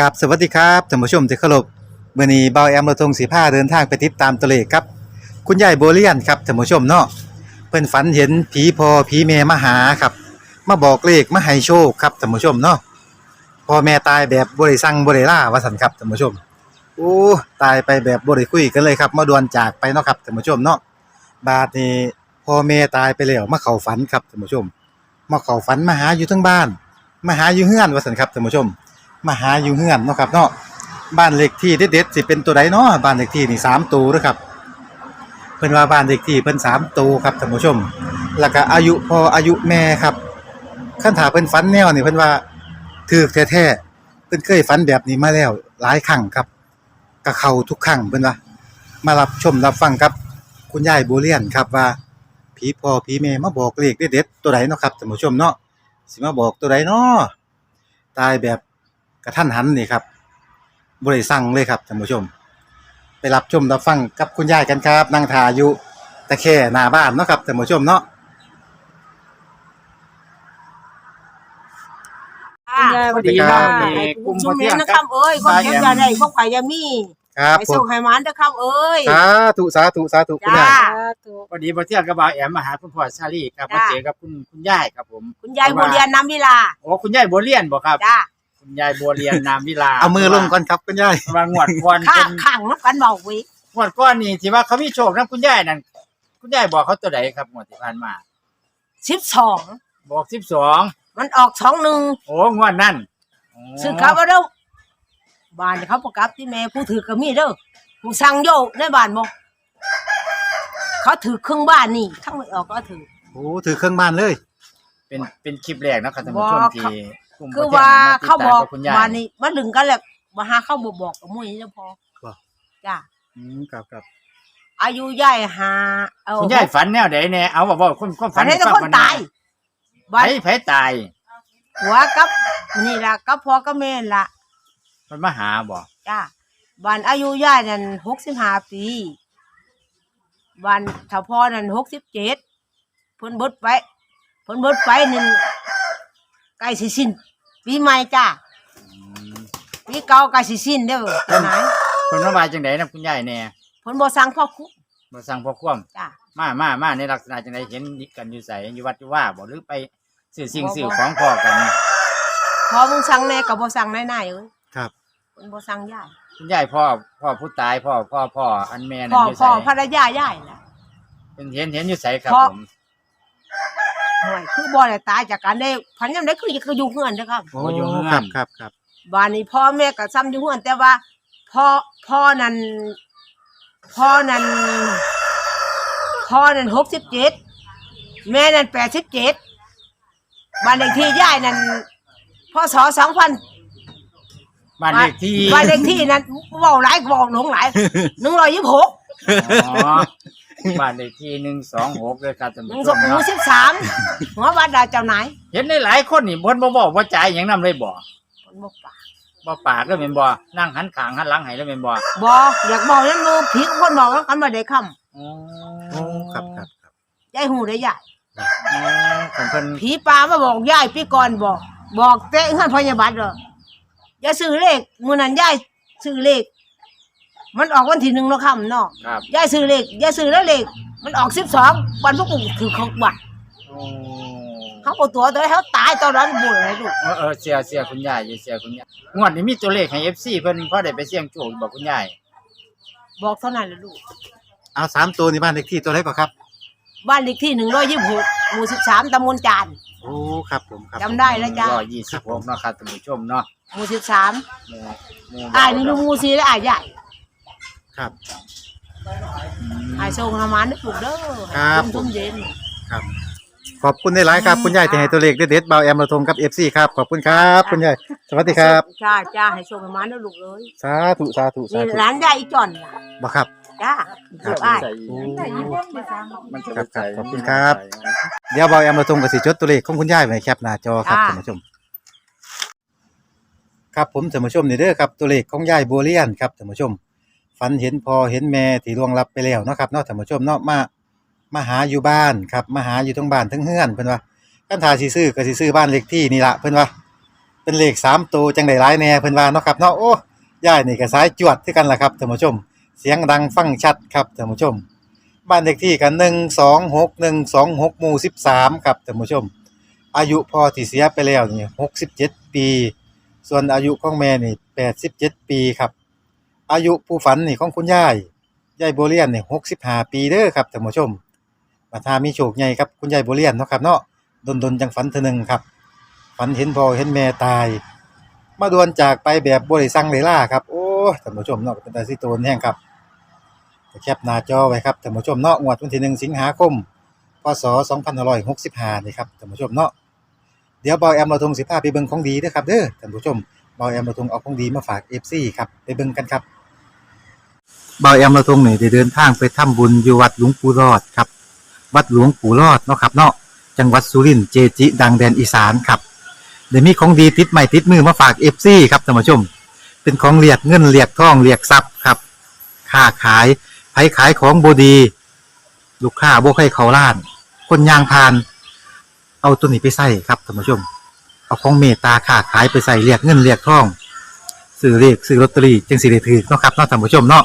กับสวัสดีครับท่านผู้ชมที่เคารพมื้อนี้เบาแอมเราทงสีผ้าเดินทางไปติดตามตัวเลขครับ คุณยายโบเลียนครับท่านผู้ชมเนาะเพิ่นฝันเห็นผีพอผีแม่มาหาครับมาบอกเลขมาให้โชคครับท่านผู้ชมเนาะพ่อแม่ตายแบบบ่ได้สั่งบ่ได้ล่าว่าซั่นครับท่านผู้ชมโอ้ตายไปแบบบ่ได้คุยกันเลยครับมาดวนจากไปเนาะครับท่านผู้ชมเนาะบาดนี้พ่อแม่ตายไปแล้วมาเข้าฝันครับท่านผู้ชม มาเข้าฝันมาหาอยู่ทั้งบ้าน มาหาอยู่เฮือนว่าซั่นครับท่านผู้ชม มาหาอยู่เฮือนเนาะครับเนาะบ้านเลขที่เด็ดๆสิเป็นตัวใดเนาะบ้านเลขที่นี่3ตัวเด้อครับเพิ่นว่าบ้านเลขที่เพิ่น3ตัวครับท่านผู้ชม แล้วก็อายุพออายุแม่ครับคันถาเพิ่นฝันแนวนี่เพิ่นว่าถูกแท้ๆเพิ่นเคยฝันแบบนี้มาแล้วหลายครั้งครับก็เข้าทุกครั้งเพิ่นว่ามารับชมรับฟังกับ คุณยายโบเลียนครับว่าผีพ่อผีแม่มาบอกเลขเด็ดๆตัวใดเนาะครับท่านผู้ชมเนาะสิมาบอกตัวใดเนาะตายแบบ กระทันหันนี่ครับบ่ได้สั่งเลยครับท่านผู้ชม ไปรับชมรับฟังกับคุณยายกันครับนั่งทาอยู่ตะแค่หน้าบ้านเนาะครับท่านผู้ชมเนาะคุณยายสวัสดีครับให้กลุ่มชุมเน้นนะครับเอ้ยคนเก็บยาได้พวกไข่ยามีครับไปผส่มงให้มันนะครับเอ้ยสาธุสาธุสาธุคุณจ้ายายพอดีพอเที่ยงกับบาวแอมมาหาคุณพ่อชาลีครับจ้ามาเจอกับคุณคุณยายครับผม คุณยายบุญเรียนน้ำวิลาโอ้คุณยายบัวเลียนบอกครับจ้า คุณยายบัวเลียนนามวิลาเอามือลงก่อนครับคุณยายวางงวดก่อนข้าเป็นข้างนับกันเบาวิงวดก่อนนี่ที่ว่าเขามีโชคนะคุณยายนั่นคุณยายบอกเขาตัวไหนครับงวดที่ผ่านมา สิบสองบอกสิบสองมันออกสองหนึ่งโอ้งวดนั่นซึ่งเขาว่าเด้อบ้านเขาประกับที่แม่ผู้ถือก็มีเด้อมึงสั่งโยกในบ้านบ่เขาถือครึ่งบ้านนี่ทั้งไม่ออกก็ถือ โอ้ถือเครื่องบ้านเลย เป็นเป็นคลิปแรกนะครับท่านผู้ชมบอกที่ กลุ่มคือพ่ว่าเที่ยงเขามติดบตอกมคุณยายบ้านนี้มันดึงกันแหละมาหาเขาบอกบอกกับมุ้ยนี่พอครับจ้าอืมครับครับอายุย่ายหาเออคุณยายฝันแนวไหนแน่เอาบอกว่าคนคนฝัฝันนให้แต่คนตายไผบ้านไผตาย หัวกับนี่ล่ะกับพ่อกับแม่ล่ะ มันมาหาบอกจ้าบ้านอายุย่ายนั่นหกสิบห้าปีบ้านถ้าพ่อนั่นหกสิบเจ็ดเพิ่นเบิดไปเพิ่นเบิดไปนั่นใกล้สิสิ้น ปีใหม่จ้าปีเก่าใกล้สิสิ้นเด้อเจ้านายคนมาว่าจังไดนะคุณยายแน่เพิ่นบ่สั่งพ่อคุกมาสั่งพ่อคว่ำจ้ามามามาในลักษณะจังไดเห็นกันอยู่ใสอยู่วัดอยู่ว่าบ่หรือไปสื่อสิ่งสื่อของพ่อกันพอมึงสั่งแน่ก็บ่สั่งนายๆเอ้ยครับ เพิ่นบ่สั่งย่ายคุณยายพ่อพ่อผู้ตายพ่อพ่อพ่ออันแม่นั่พ่นออยู่ใสพ่อภรรยาย่ายล่ะเป็นเห็นเห็นอยู่ใสครับพ่อผม ห่วยคือบ่ได้ตายจากการได้พันยามได้คือคืออยู่เฮือนเด้อครับโอ้ครับครับครับบ้านนี้พ่อแม่ก็ซ้ำอยู่เฮือนแต่ว่าพ่อพ่อนั้นพ่อนั้นพ่อนั้นหกสิบเจ็ดแม่นั้นแปดสิบเจ็ดบ้านเลขที่ย่ายนั้นพ่อสอสองพันบ้านเลขที่บ้านเลขที่นั้นเว้าหลายก็เว้าหลงหลายหนึ่งร้อยยี่สิบหก อ๋อ บ้านเลขที่หนึ่งสองหกเลยครับท่านหนึ่งผู้สชองมหเนาะสิบสามหัวบ้านดาเจ้านายเห็นหลายๆคนนี่บ่นบ่บอกว่าจ่ายหยังนำเลยบ่คนบอกปากบ่ปากแล้วแม่นบ่นั่งหันข้างหันหลังให้แล้วแม่นบ่บอกอยากบอกนั่นมือผีคนบอกว่ากันมาได้คอ๋อโอ้ครับครับครับำยายหูได้ยายอ๋อของเพิ่นผีปลามาบอกยายพี่ก่อนบอก บอกเตะเฮือนพยาบาลเหรออย่าซื้อเลขมื้อนั้นยายซื้อเลข มันออกวันที่หนึ่งเนาะค่ำเนาะครับยายซื้อเลขยายซื้อแล้วเลขมันออกสิบสองวันพวกกูถือเขาบัตรโอ้เขาเอาตัวตัวเขาตายตอนนั้นบุญเลยลูกเออเออเสียเสียคุณยายอยู่เสียคุณยายงวดนี้มีตัวเลขให้ FC เพิ่นพอได้ไปเสี่ยงโชคบอกคุณยายบอกเท่านั้นเลยลูกเอาสามตัวในบ้านเลขที่ตัวไหนก่อนครับ บ้านเลขที่หนึ่งร้อยยี่สิบหกหมู่สิบสามตำบลจานโอ้ครับผมครับจำได้แล้วจ้าร้อยยี่สิบหกเนาะครับท่านผู้ชมเนาะหมู่สิบสามหมู่หมู่อ่ายนี่ลูกหมู่สี่และอ่ายใหญ่ ครับอ่ายโชคประมาณนี้ปลูกเด้อครับทุ่มๆเย็นครับขอบคุณในหลายๆครับคุณยายที่ให้ตัวเลขเด็ดๆเบาแอมเราทงกับ FC ครับขอบคุณครับคุณยายสวัสดีครับจ้าจ้าให้โชคประมาณนี้ลูกเลยสาธุสาธุสานี่ธุร้านยายอีจอนล่ะบ่ครับจ้าเดี๋ยวอ้ายโอ้มันครับครับขอบคุณครับ เดี๋ยวเบาแอมเราทงกับสิจดตัวเลขของคุณยายไว้แคปหน้าจอครับท่านผู้ชม ครับผมท่านผู้ชมนี่เด้อครับตัวเลขของยายบัวเลียนครับท่านผู้ชม ฝันเห็นพอเห็นแม่ที่ล่วงลับไปแล้วเนาะครับเนาะท่านผู้ชมเนาะมามาหาอยู่บ้านครับมาหาอยู่ทั้งบ้านทั้งเฮือนเพิ่นว่าคันทาสิซื้อก็สิซื้อบ้านเลขที่นี่ละเพิ่นว่า เป็นเลขสามตัวจังไดหลายแหน่เพิ่นว่าเนาะครับเนาะโอ้ย่ายนี่ก็สายจวดคือกันล่ะครับท่านผู้ชม เสียงดังฟังชัดครับท่านผู้ชม บ้านเลขที่กัน126 126หกหนึ่งสองหกหมู่13ครับท่านผู้ชม อายุพ่อที่เสียไปแล้วนี่67ปี ส่วนอายุของแม่นี่87ปีครับ อายุผู้ฝันนี่ของคุณยายยายโบเลียนนี่65ปีเด้อครับท่านผู้ชมมาถ้ามีโชคใหญ่ครับคุณยายโบเลียนเนาะครับเนาะดนๆจังฝันเทื่อหนึ่งครับ ฝันเห็นพ่อเห็นแม่ตาย มาดวนจากไปแบบบ่ได้สั่งเลยล่าครับโอ้ท่านผู้ชมเนาะเป็นตาสิโตนแห้งครับแคปหน้าจอไว้ครับท่านผู้ชมเนาะงวดวันที่1สิงหาคมพศ2565นี่ครับท่านผู้ชมเนาะเดี๋ยวเบาแอมเราทงสิพาไปเบิ่งของดีเด้อครับเด้อท่านผู้ชมเบาแอมเราทงเอาของดีมาฝาก FC ครับไปเบิ่งกันครับ เบาแอมเราทงนี่ได้เดินทางไปทำบุญอยู่วัดหลวงปู่รอดครับ วัดหลวงปู่รอดเนาะครับเนาะจังหวัดสุรินทร์เจจิ ดังแดนอีสานครับเดี๋ยวมีของดีติดใหม่ติดมือมาฝากเอฟซีครับท่านผู้ชม เป็นของเรียกเงินเรียกทองเรียกทรัพย์ครับค้าขายไผขายของบดี ลูกค้าบ่ใครเขาล้าน คนยางพาน เอาตัวนี้ไปใส่ครับท่านผู้ชม เอาของเมตตาค้าขายไปใส่เรียกเงินเรียกทองซื้อเรียกซื้อลอตเตอรี่จึงสิได้ถือเนาะครับเนาะท่านผู้ชมเนาะ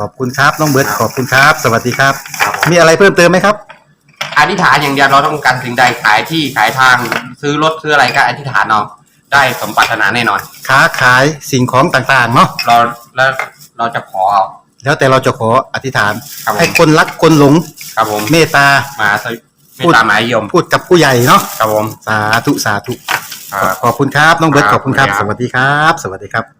ขอบคุณครับน้องเบิร์ดขอบคุณครับ สวัสดีครับ ครับผม มีอะไรเพิ่มเติมไหมครับ อธิษฐานอย่างเดียวเราต้องการสิ่งใดขายที่ขายทางซื้อรถซื้ออะไรก็อธิษฐานเอาได้สมปรารถนาแน่นอน ค้าขายสิ่งของต่างๆเนาะเราแล้วเราจะขอเอา แล้วแต่เราจะขออธิษฐาน ครับผม ให้คนรักคนหลงครับผมเมตตา มาสวิไม่ตามหมายยมพูดกับผู้ใหญ่เนาะครับผมสาธุสาธุ ครับ ขอบคุณครับ น้องเบิร์ตคขรับอบคุณครับขอบสคุณครับวัสดีครับ สวัสดีครับ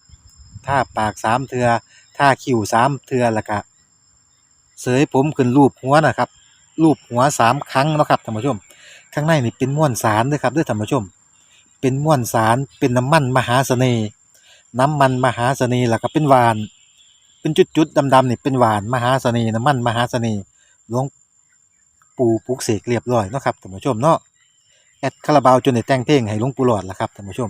ท่าปากสามเทือท่าคิ้วสามเทือแล้วก็เสยผมขึ้นรูปหัวนะครับ รูปหัวสามครั้งนะครับท่านผู้ชม ข้างในนี่เป็นม้วนสารด้อครับด้อท่านผู้ชม เป็นม้วนสารเป็นน้ำมันมหาเสน่ห์น้ำมันมหาเสน่ห์แล้วก็เป็นหวาน เป็นจุดๆดำๆนี่เป็นหวานมหาเสน่ห์น้ำมันมหาเสน่ห์หลวงปู่ปลุกเสกเรียบร้อยนะครับท่านผู้ชมเนาะแอดคาราบาวจนได้แต่งเพลงให้หลวงปู่หลอดแล้วครับท่านผู้ชม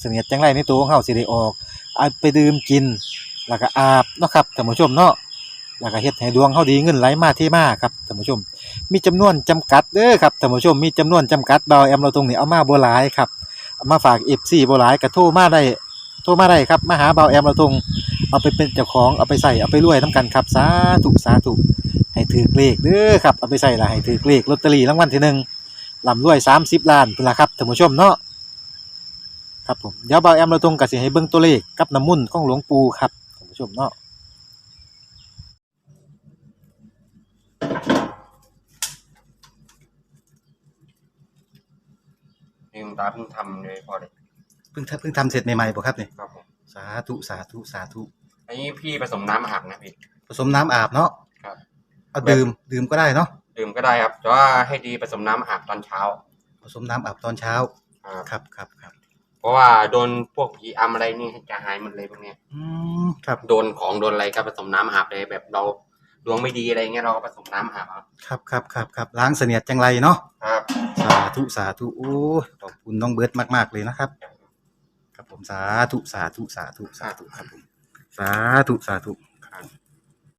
เสนียดจังไรในตัวของเฮาสิได้ออกเอาไปดื่มกิน แล้วก็อาบเนาะครับท่านผู้ชมเนาะแล้วก็เฮ็ดให้ดวงเฮาดีเงินไหลมาเทมาครับท่านผู้ชม มีจำนวนจำกัดเด้อครับท่านผู้ชมมีจำนวนจำกัดบ่าวแอมเราตรงนี้เอามาบ่หลายครับเอามาฝาก FC บ่หลายก็โทรมาได้โทรมาได้ครับมาหาเบาแอมเราทงเอาไปเป็นเจ้าของเอาไปใส่เอาไปรวยน้ำกันครับสาธุสาธุให้ถือเลขเด้อครับเอาไปใส่ละให้ถือเลขลอตเตอรี่รางวัลที่หนึ่งลำรวยสามสิบล้านเป็นละครับท่านผู้ชมเนาะ ครับผมเดี๋ยวเบาแอมเราทงกับสิให้เบิ่งตัวเลขกับน้ำมุ่นต์ของหลวงปู่ครับท่านผู้ชมเนาะนี่คุณตาเพิ่งทำเลยพอเลยเพิ่งทำเพิ่งทำเสร็จใหม่ๆบ่ครับเนี่ยครับผมสาธุสาธุสาธุอันนี้พี่ผสมน้ำอาบนะพี่ ผสมน้ำอาบเนาะครับ เอาดื่มดื่มก็ได้เนาะดื่มก็ได้ครับแต่ว่าให้ดีผสมน้ำอาบตอนเช้า ผสมน้ำอาบตอนเช้า ครับ ครับครับครับ เพราะว่าโดนพวกผีอำอะไรนี่จะหายหมดเลยพวกเนี้ยอืมครับโดนของโดนอะไรก็ผสมน้ำอาบเลยแบบเราดวงไม่ดีอะไรเงี้ยเราก็ผสมน้ำอาบเอาครับครับครับครับล้างเสนียดจังไรเนาะครับ สาธุสาธุโอ้ยขอบคุณน้องเบิร์ตมาก ๆ เลยนะครับ ครับผมสาธุสาธุสาธุสาธุครับผมสาธุสาธุ